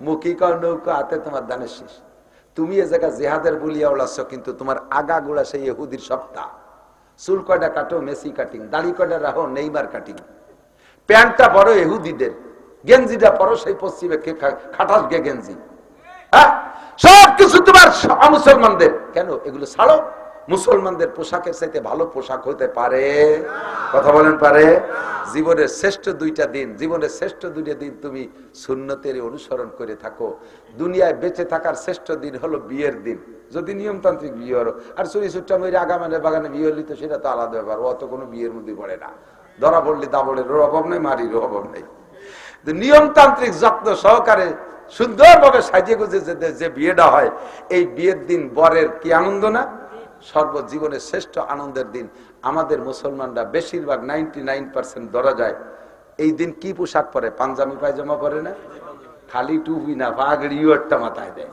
মুখী কর নৌকা? হাতে তোমার দানের শেষ। তুমি এ জায়গা জেহাদের বলিয়া কিন্তু তোমার সেই এহুদির সপ্তাহ চুল কয়টা কাটো মেসি কাটিং, দাড়ি কয়টা রাখো, নেইমার কাটিং। প্যান্টটা বড় এহুদিদের গেঞ্জিটা পরো, সেই পশ্চিমে খাটাস গে গেঞ্জি। হ্যাঁ? সব কিছু তোমার মুসলমানদের। কেন? এগুলো ছাড়ো। মুসলমানদের পোশাকের চাইতে ভালো পোশাক হতে পারে। কথা বলেন পারে? জীবনের শ্রেষ্ঠ দুইটা দিন, জীবনের শ্রেষ্ঠ দুইটা দিন তুমি সুন্নতের অনুসরণ করে থাকো। দুনিয়ায় বেঁচে থাকার শ্রেষ্ঠ দিন হলো বিয়ের দিন। যদি নিয়মতান্ত্রিক বিয়ে হলো, আর চুরি চুট্টা মেরে আগামানে বাগানে বিয়ে হলি তো সেটা তো আলাদা ব্যাপার অত কোনো বিয়ের মধ্যে পড়ে না। ধরা পড়লি দাবলের অভাব নেই মারির অভাব নেই। নিয়মতান্ত্রিক যত্ন সহকারে সুন্দরভাবে সাজিয়ে গুজে যে বিয়েটা হয়, এই বিয়ের দিন বরের কি আনন্দ না? সর্বজীবনের শ্রেষ্ঠ আনন্দের দিন। আমাদের মুসলমানরা বেশিরভাগ নাইনটি নাইন পার্সেন্ট ধরা যায়। এই দিন কি পোশাক পরে? পাঞ্জাবি পায়জামা পরে না? খালি টুপি না পাগড়িও একটা মাথায় দেয়।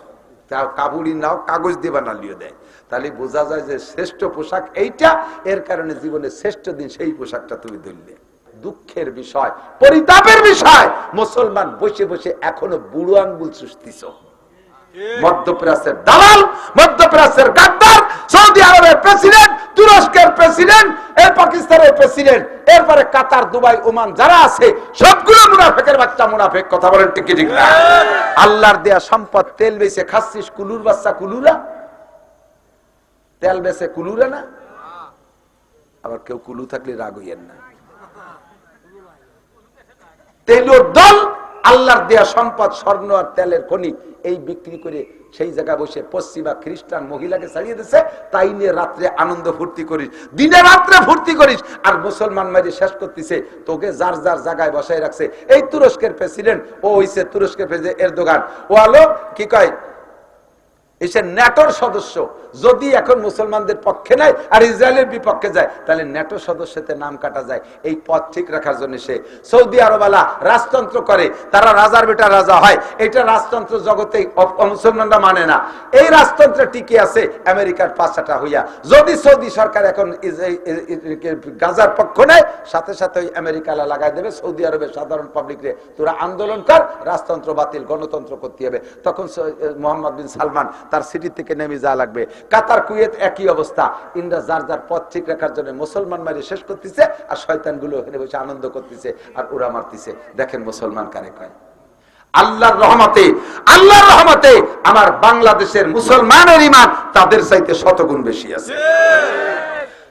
তা কাবুড়ি নাও, কাগজ দিয়ে বানালিও দেয়। তাহলে বোঝা যায় যে শ্রেষ্ঠ পোশাক এইটা, এর কারণে জীবনের শ্রেষ্ঠ দিন সেই পোশাকটা তুমি ধরলে। দুঃখের বিষয়, পরিতাপের বিষয়। মুসলমান বসে বসে এখনও বুড়ো আঙ্গুল সুস্তিছ মধ্যপ্রাচ্যের দালাল মধ্যপ্রাচ্যের গাদ্দার সৌদি আরবের প্রেসিডেন্ট তুরস্কের প্রেসিডেন্ট এর পাকিস্তানের প্রেসিডেন্ট এরপরে কাতার দুবাই ওমান যারা আছে সবগুলো মুনাফেকের বাচ্চা মুনাফেক কথা বলেন ঠিক ঠিক না? আল্লাহর দেয়া সম্পদ তেল বেছে খাচ্ছিস কুলুর বাচ্চা কুলুরা? তেল বেছে কুলুরা না? আবার কেউ কুলু থাকলে রাগ হইয়েন না। তেলুর দল আল্লাহর দেয়া সম্পদ, স্বর্ণ আর তেলের খনি এই বিক্রি করে সেই জায়গায় বসে পশ্চিমা খ্রিস্টান মহিলাকে ছাড়িয়ে দিছে, তাই নিয়ে রাত্রে আনন্দ ফুর্তি করিস, দিনে রাত্রে ফুর্তি করিস আর মুসলমান মাঝে শেষ করতেছে, তোকে যার যার জায়গায় বসায় রাখছে। এই তুরস্কের প্রেসিডেন্ট ও হইছে তুরস্কের প্রেসিডেন্ট এর দোকান ও আলো কি কয়? এসে ন্যাটোর সদস্য। যদি এখন মুসলমানদের পক্ষে নাই আর ইসরায়েলের বিপক্ষে যায়, তাহলে ন্যাটো সদস্যতে নাম কাটা যায়। এই পথ ঠিক রাখার জন্য সে সৌদি আরবালা রাজতন্ত্র করে, তারা রাজার বেটা রাজা হয়। এটা রাজতন্ত্র জগতে মুসলমানরা মানে না। এই রাজতন্ত্রে টিকে আছে আমেরিকার পাশাটা হইয়া। যদি সৌদি সরকার এখন গাজার পক্ষ নেয়, সাথে সাথে ওই আমেরিকালা লাগাই দেবে। সৌদি আরবের সাধারণ পাবলিকরে তোরা আন্দোলন কর, রাজতন্ত্র বাতিল, গণতন্ত্র করতে হবে। তখন মোহাম্মদ বিন সালমান তার সিটি থেকে নেমে যাওয়া লাগবে। কাতার, কুয়েত একই অবস্থা। ইন্দ্রা যার যার পথ ঠিক রাখার জন্য মুসলমান মারি শেষ করতেছে আর শয়তানগুলো ওখানে বসে আনন্দ করতেছে আর ওরা মারতেছে। দেখেন মুসলমান কারে কয়? আল্লাহর রহমতে আল্লাহর রহমতে আমার বাংলাদেশের মুসলমানের ইমান তাদের চাইতে শতগুণ বেশি আছে।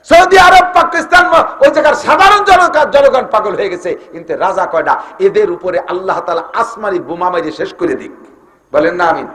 সৌদি আরব, পাকিস্তান ওই জায়গার সাধারণ জনগণ জনগণ পাগল হয়ে গেছে। কিন্তু রাজা কয়টা এদের উপরে আল্লাহ তালা আসমানি বোমা মেরে শেষ করে দিক। বলেন না আমিন।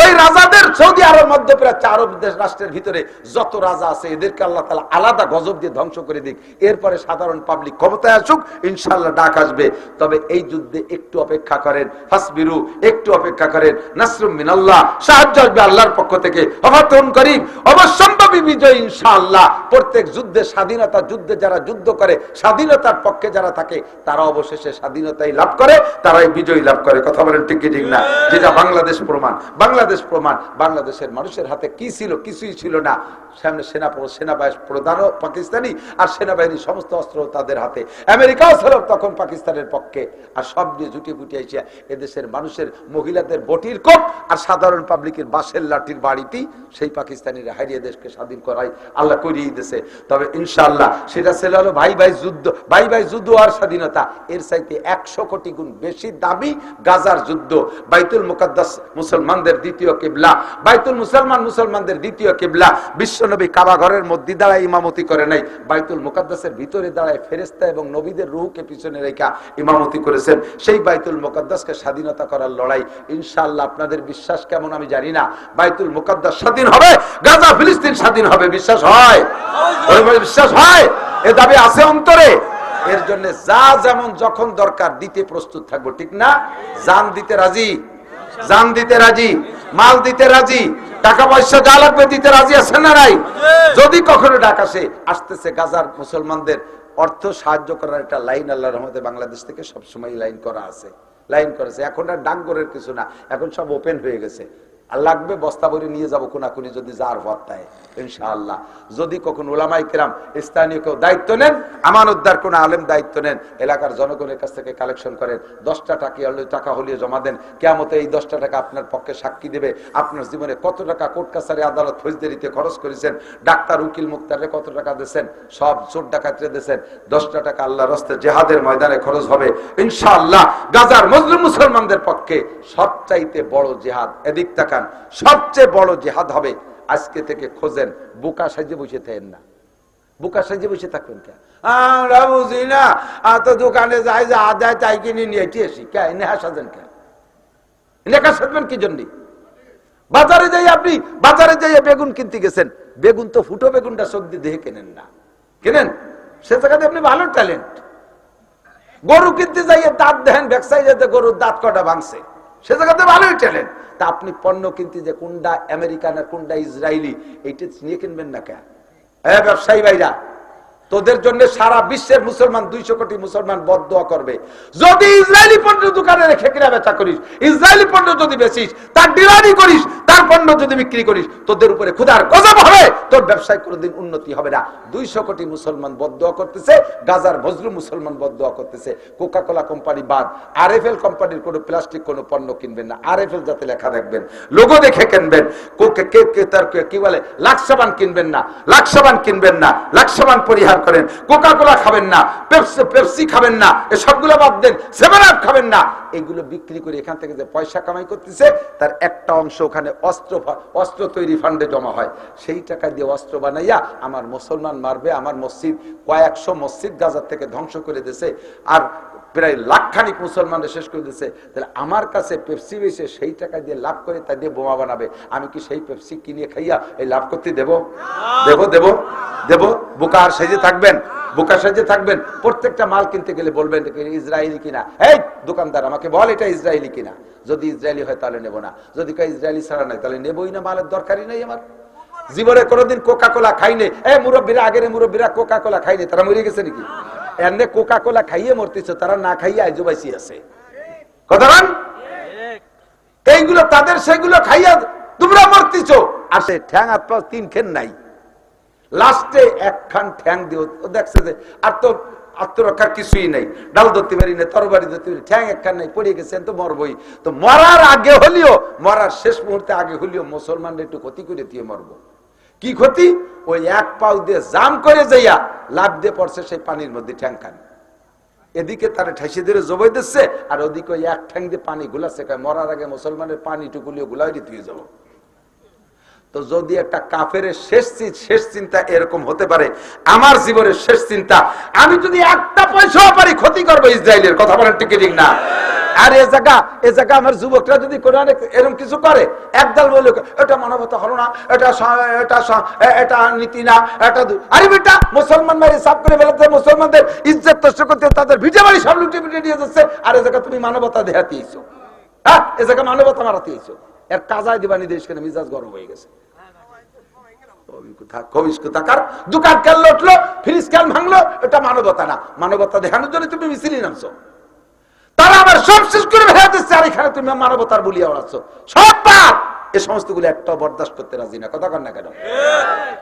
ওই রাজাদের সৌদি আরব মধ্যপ্রাচ্য আরব দেশ রাষ্ট্রের ভিতরে যত রাজা আছে, এদেরকে আল্লাহ তালা আলাদা গজব দিয়ে ধ্বংস করে দিক। এরপরে সাধারণ পাবলিক ক্ষমতায় আসুক ইনশাল্লাহ ডাক আসবে। তবে এই যুদ্ধে একটু অপেক্ষা করেন হাসবিরু একটু অপেক্ষা করেন, নাসরুম মিনাল্লাহ, সাহায্য আসবে আল্লাহর পক্ষ থেকে। হবাতন করিম অবশ্যম্ভাবী বিজয়, ইনশাআল্লাহ। প্রত্যেক যুদ্ধে স্বাধীনতা, যুদ্ধে যারা যুদ্ধ করে, স্বাধীনতার পক্ষে যারা থাকে, তারা অবশেষে স্বাধীনতাই লাভ করে, তারাই বিজয় লাভ করে। কথা বলেন ঠিক ঠিক না? যেটা বাংলাদেশ প্রমাণ। বাংলাদেশ প্রমাণ। বাংলাদেশের মানুষের হাতে কি ছিল, কিছুই ছিল না। সামনে সেনা সেনাবাহিনী, প্রধানও পাকিস্তানি, আর সেনাবাহিনী সমস্ত অস্ত্র তাদের হাতে। আমেরিকাও ছিল তখন পাকিস্তানের পক্ষে। আর সব দিয়ে জুটি ফুটি আইসা এদেশের মানুষের, মহিলাদের বটির কোপ আর সাধারণ পাবলিকের বাসের লাঠির বাড়িতেই সেই পাকিস্তানিরা হারিয়ে দেশকে স্বাধীন করাই আল্লাহ করিয়ে দিয়েছে। তবে ইনশাআল্লাহ সেটা ছিল হলো ভাই ভাই যুদ্ধ, ভাই ভাই যুদ্ধ আর স্বাধীনতা। এর চাইতে একশো কোটি গুণ বেশি দাবি গাজার যুদ্ধ। বাইতুল মুকাদ্দাস মুসলমানদের দ্বিতীয় কিবলা। বাইতুল মুসলমান মুসলমানদের দ্বিতীয় কিবলা। বিশ্বনবী কাবা ঘরের মধ্যে দাঁড়ায় ইমামতি করে নাই। বাইতুল মুকাদ্দাসের ভিতরে দাঁড়ায় ফেরেস্তা এবং নবীদের রুহকে পিছনে রেখা ইমামতি করেছেন। সেই বাইতুল মুকাদ্দাসকে স্বাধীনতা করার লড়াই। ইনশাআল্লাহ আপনাদের বিশ্বাস কেমন আমি জানি না। বাইতুল মুকাদ্দাস স্বাধীন হবে। গাজা ফিলিস্তিন স্বাধীন হবে। বিশ্বাস হয়? বিশ্বাস হয়? এ দাবি আছে অন্তরে? এর জন্য যা যেমন যখন দরকার দিতে প্রস্তুত থাকব। ঠিক না? জান দিতে রাজি? জান দিতে রাজি, মাল দিতে রাজি, টাকা পয়সা যা লাগবে দিতে রাজি আছে না নাই? যদি কখনো ডাক আসে, আসতেছে গাজার মুসলমানদের অর্থ সাহায্য করার একটা লাইন আল্লাহ রহমতে বাংলাদেশ থেকে সবসময় লাইন করা আছে, লাইন করেছে। এখন আর ডাকঘরের কিছু না, এখন সব ওপেন হয়ে গেছে। আর লাগবে বস্তা ভরে নিয়ে যাব কোনাকুনি যদি যার ভরটায় ইনশাআল্লাহ। যদি কখন ওলামাই কেরাম স্থানীয় কেউ দায়িত্ব নেন আমান উদ্ধার কোন আলেম দায়িত্ব নেন, এলাকার জনগণের কাছ থেকে কালেকশন করেন, দশটা টাকা টাকা হলিয়ে জমা দেন কেমতে এই দশটা টাকা আপনার পক্ষে সাক্ষী দেবে, আপনার জীবনে কত টাকা কোর্ট কাছারি আদালত ফৌজদারিতে খরচ করেছেন, ডাক্তার, উকিল, মুক্তারে কত টাকা দিয়েছেন, সব চোর ডাকাতরে দিয়েছেন, দশটা টাকা আল্লাহ রস্তে জেহাদের ময়দানে খরচ হবে, ইনশাআল্লাহ। গাজার মজলুম মুসলমানদের পক্ষে সবচাইতে বড় জেহাদ, এদিক তাকান সবচেয়ে বড় জেহাদ হবে। আজকে থেকে খোঁজেন, বোকা সাজে বসে থাকেন না। বোকা সাজে বসে থাকবেন কে? আমরা বুঝি না দোকানে যাই, যে আদায় তাই কিনে কে? নেহা সাজেন কে? সাজবেন কি বাজারে যাই আপনি, বাজারে যাই বেগুন কিনতে গেছেন। বেগুন তো ফুটো বেগুনটা চোখ দিয়ে কেনেন না। কেনেন? সে জায়গাতে আপনি ভালো ট্যালেন্ট গরু কিনতে যাইয়ে দাঁত দেখেন ব্যবসায়ী যাতে গরুর দাঁত কটা ভাঙছে। সে জায়গাতে ভালোই টেলেন তা আপনি পণ্য কিনতে যে কোনটা আমেরিকা না কোনটা ইসরায়েলি, এইটা নিয়ে কিনবেন না কেন? হ্যাঁ ব্যবসায়ী ভাইরা, তোদের জন্য সারা বিশ্বের মুসলমান, দুইশো কোটি মুসলমান বদয়া করবে। যদি ইসরায়েলি পণ্য রেখে কিনা বেচা করিস, ইসরায়েলি পণ্য যদি বেচিস, তার ডিলারি করিস, তার পণ্য যদি বিক্রি করিস, তোদের উপরে ক্ষুধার গজব হবে, তোর ব্যবসায় কোনোদিন উন্নতি হবে না। দুইশো কোটি মুসলমান বদয়া করতেছে, গাজার মজলুম মুসলমান বদয়া করতেছে। কোকা কোলা কোম্পানি বাদ আর এফ এল কোম্পানির কোনো প্লাস্টিক কোনো পণ্য কিনবেন না। আর এফ এল যাতে লেখা রাখবেন লোগো দেখে কিনবেন। তার কি বলে? লাক্সাবান কিনবেন না, লাক্সাবান কিনবেন না, লাক্সাবান পরিহার করেন। কোকা কোলা খাবেন না পেপসি খাবেন না এ সবগুলো বাদ দেন সেভেন আপ খাবেন না। এগুলো বিক্রি করে এখান থেকে যে পয়সা কামাই করতেছে, তার একটা অংশ ওখানে অস্ত্র অস্ত্র তৈরি ফান্ডে জমা হয়। সেই টাকা দিয়ে অস্ত্র বানাইয়া আমার মুসলমান মারবে, আমার মসজিদ কয়েকশো মসজিদ গাজার থেকে ধ্বংস করে দিছে। আর প্রায় লাখখানিক মুসলমানরা শেষ করে দিচ্ছে তাহলে আমার কাছে পেপসি বেসে সেই টাকা দিয়ে লাভ করে তা দিয়ে বোমা বানাবে। আমি কি সেই পেপসি কিনে খাইয়া এই লাভ করতে দেব? দেব দেব দেব? বোকা আর সেজে থাকবেন, বোকা সেজে থাকবেন। প্রত্যেকটা মাল কিনতে গেলে বলবেন ইসরায়েলি কিনা? এই দোকানদার, আমাকে বল এটা ইসরায়েলি কিনা? যদি ইসরায়েলি হয় তাহলে নেব না। যদি ইসরায়েলি ছাড়া নাই, তাহলে নেবই না, মালের দরকারই নাই আমার। জীবনে কোনোদিন কোকা কোলা খাইনি এ মুরব্বীরা, আগের মুরব্বীরা কোকা কোলা খাইনি তারা মরে গেছে নাকি? এমনি কোকা কোলা খাইয়ে মরতেছে, তারা না খাইয়ে আইজো বাইসি আছে। কথা? এইগুলো তাদের, সেগুলো খাইয়া তোমরা মরতেছ। আর সে ঠ্যাং পা তিন খেন নাই। লাস্টে একখান ঠ্যাং ও দেখছে যে আর তো আত্মরক্ষার কিছুই নাই। ডাল ধরতে পারি না, তরবারি ধরতে পারি ঠ্যাং একখান নাই, পড়ে গেছেন তো মরবই। তো মরার আগে হলিও, মরার শেষ মুহূর্তে আগে হলিও মুসলমানরা একটু ক্ষতি করে দিয়ে মরবো। কি ক্ষতি? ওই এক পাও দিয়ে জাম করে যাইয়া লাভ দিয়ে পড়ছে, সেই পানির মধ্যে ঠ্যাং খান এদিকে তারা ঠেসে ধরে জবাই দিচ্ছে, আর ওদিকে ওই এক ঠ্যাং দিয়ে পানি গুলাচ্ছে মরার আগে মুসলমানের পানি টুকুলিও গুলাই দিয়ে যাব। তো যদি একটা কাফের শেষ শেষ চিন্তা এরকম হতে পারে, আমার জীবনের শেষ চিন্তা, আমি যদি একটা পয়সাও পারি ক্ষতি করব ইসরায়েলের কথা ঠিক ঠিক না। আর এ জায়গা এ জায়গা আমার যুবকরা যদি কোরআনে এরকম কিছু করে, একদল বলে, এটা মানবতা হলো না, এটা এটা এটা নীতি না, এটা আরে বেটা, মুসলমান মারি সাফ করে বেলাতে মুসলমানদের ইজ্জত নষ্ট করতে তাদের ভিজে বাড়ি সব লুটে পিটে নিয়ে যাচ্ছে। আর এ জায়গা তুমি মানবতা দেখাতে ইছো হ্যাঁ এ জায়গা মানবতা মারাতে ইছো এর কাজায় দিবানি দেশ কেন? মিজাজ গরম হয়ে গেছে। দোকান কেন লটলো? ফ্রিজ কেন ভাঙলো? এটা মানবতা না। মানবতা দেখানোর জন্য তুমি মিছিলি নামছো। তারা আবার সব শেষ করে ভেড়া দিচ্ছে। আর এখানে তুমি মানবতার বলিয়া ওড়াচ্ছ সব পাপ। একটাও বরদাস্ত করতে রাজি না। কথা না কেন?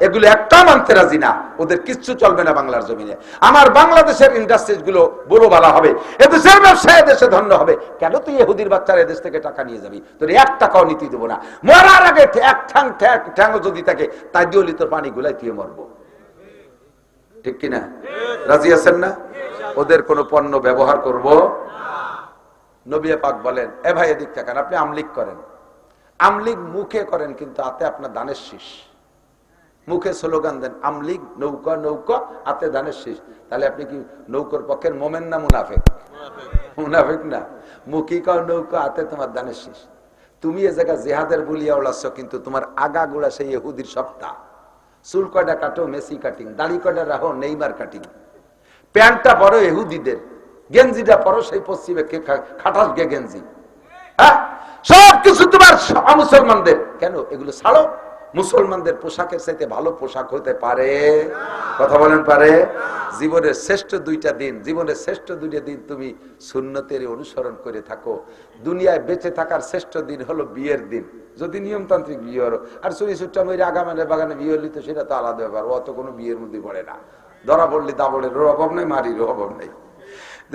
এগুলো একটাও মানতে রাজি না। ওদের কিচ্ছু চলবে না বাংলার জমিনে। আমার বাংলাদেশের ইন্ডাস্ট্রিজগুলো বড় হবে। এদেশের ব্যবসায় দেশে ধন্য হবে। কেন তুই এহুদির বাচ্চার এদেশ থেকে টাকা নিয়ে যাবি? তোর এক টাকাও নীতি দেবো না। মরার আগে এক ঠ্যাং ঠ্যাংও যদি থাকে, তাই দিওলি তোর পানি গুলাই তুই মরবো। ঠিক কিনা? রাজি আছেন না? ওদের কোনো পণ্য ব্যবহার করব? নবিয়া পাক বলেন, এ ভাই, এদিক থাকেন আপনি আমলিক করেন। আমলিক মুখে করেন, কিন্তু হাতে আপনার দানের শীষ। মুখে স্লোগান দেন, আমলিক, নৌকা নৌকা, হাতে দানের শীষ। তাহলে আপনি কি নৌকর পক্ষের মোমেন না মুনাফেক? মুনাফেক না। মুখী কর নৌকা, হাতে তোমার দানের শীষ। তুমি এ জায়গা জেহাদের বলিয়া ওলাচ্ছ, কিন্তু তোমার আগা গুড়া সেই এহুদির সপ্তাহ চুল কয়টা কাটো? Messi cutting. দাড়ি কয়টা রাখো? Neymar cutting. প্যান্টটা বড় এহুদিদের গেঞ্জিটা পরো, সেই পশ্চিমে খাটাস গে গেঞ্জি। হ্যাঁ? সব কিছু তোমার মুসলমানদের কেন? এগুলো ছাড়ো। মুসলমানদের পোশাকের চাইতে ভালো পোশাক হতে পারে। কথা বলেন পারে? জীবনের শ্রেষ্ঠ দুইটা দিন, জীবনের শ্রেষ্ঠ দুইটা দিন তুমি সুন্নতের অনুসরণ করে থাকো। দুনিয়ায় বেঁচে থাকার শ্রেষ্ঠ দিন হলো বিয়ের দিন। যদি নিয়মতান্ত্রিক বিয়ে হলো, আর চুরি চুট্টা মেরে আগামানের বাগানে বিয়ে হলি তো সেটা তো আলাদা ব্যাপার, অত কোনো বিয়ের মধ্যে পড়ে না। ধরা পড়লি দাবড়ের অভাব নেই, মারির অভাব নেই।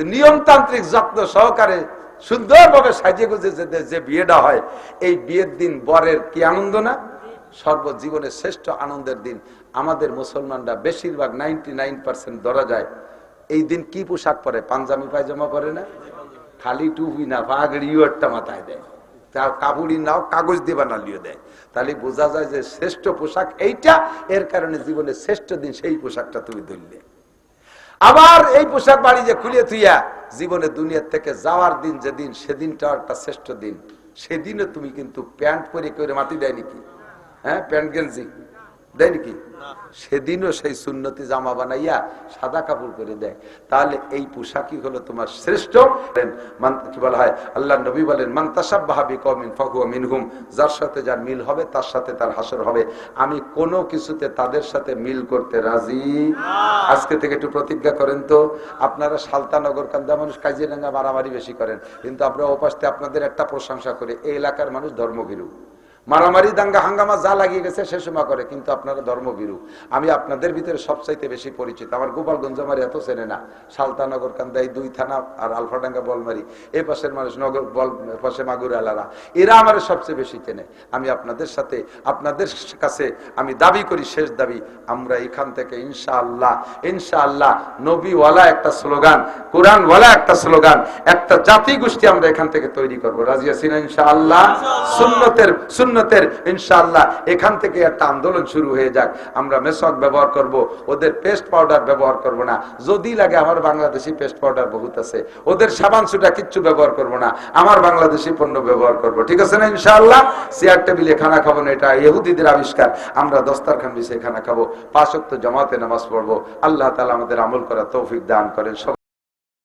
নিয়মতান্ত্রিক যত্ন সহকারে সুন্দরভাবে সাজিয়ে গুজে যে- যে বিয়েটা হয়, এই বিয়ের দিন বরের কি আনন্দ না? সর্বজীবনের শ্রেষ্ঠ আনন্দের দিন। আমাদের মুসলমানরা বেশিরভাগ নাইনটি নাইন পার্সেন্ট ধরা যায়। এই দিন কি পোশাক পরে? পাঞ্জাবি পায়জামা পরে না? খালি টুপি না পাগড়িও একটা মাথায় দেয়। তা কাপড়ি নাও, কাগজ দিয়ে বানালিও দেয়। তাহলে বোঝা যায় যে শ্রেষ্ঠ পোশাক এইটা, এর কারণে জীবনের শ্রেষ্ঠ দিন সেই পোশাকটা তুমি ধরলে। আবার এই পোশাক বাড়ি যে খুলে থুইয়া জীবনে দুনিয়ার থেকে যাওয়ার দিন যেদিন, সেদিনটা একটা শ্রেষ্ঠ দিন। সেদিনও তুমি কিন্তু প্যান্ট পরে করে মাটি দেয় নাকি? হ্যাঁ প্যান্ট গেঞ্জি। দেয় নাকি? সেদিনও সেই সুন্নতি জামা বানাইয়া সাদা কাপড় করে দেয়। তাহলে এই পোশাকই হলো তোমার শ্রেষ্ঠ। কি বলা হয়? আল্লাহ নবী বলেন মান্তাসাব বাহাবি কমিন ফাহুয়া মিনহুম যার সাথে যার মিল হবে তার সাথে তার হাসর হবে। আমি কোনো কিছুতে তাদের সাথে মিল করতে রাজি। আজকে থেকে একটু প্রতিজ্ঞা করেন তো। আপনারা সালতানগর কান্দা মানুষ কাজিরাঙ্গা মারামারি বেশি করেন। কিন্তু আমরা ওপাশে আপনাদের একটা প্রশংসা করে এই এলাকার মানুষ ধর্মভীরু। মারামারি, দাঙ্গা, হাঙ্গামা যা লাগিয়ে গেছে সে সময় করে, কিন্তু আপনারা ধর্মভীরু। আমি আপনাদের ভিতরে সবচাইতে বেশি পরিচিত। আমার গোপালগঞ্জ আমার এত চেনে না। সালতানগর কান্দা এই দুই থানা আর আলফাডাঙ্গা, বলমারি। এই পাশের মানুষ নগর, বল পাশে মাগুর আলারা এরা আমার সবচেয়ে বেশি চেনে। আমি আপনাদের সাথে, আপনাদের কাছে আমি দাবি করি, শেষ দাবি, আমরা এখান থেকে ইনশাআল্লাহ ইনশাআল্লাহ নবীওয়ালা একটা স্লোগান, কোরআনওয়ালা একটা স্লোগান, একটা জাতি গোষ্ঠী আমরা এখান থেকে তৈরি করব। রাজিয়া সিনা ইনশাআল্লাহ? সুন্নতের সুন্নতের, ইনশাআল্লাহ, এখান থেকে একটা আন্দোলন শুরু হয়ে যাক। আমরা মেসক ব্যবহার করব, ওদের পেস্ট পাউডার ব্যবহার করব না। যদি লাগে, আমার বাংলাদেশি পেস্ট পাউডার বহুত আছে। ওদের সাবান সুটা কিচ্ছু ব্যবহার করব না। আমার বাংলাদেশি পণ্য ব্যবহার করব। ঠিক আছে না, ইনশাআল্লাহ? চেয়ার টেবিলে খানা খাব না, এটা ইহুদিদের আবিষ্কার। আমরা দস্তারখান বিষয়ে খানা খাব। পাঁচক্ত জমাতে নামাজ পড়ব। আল্লাহ তালা আমাদের আমল করা তৌফিক দান করেন।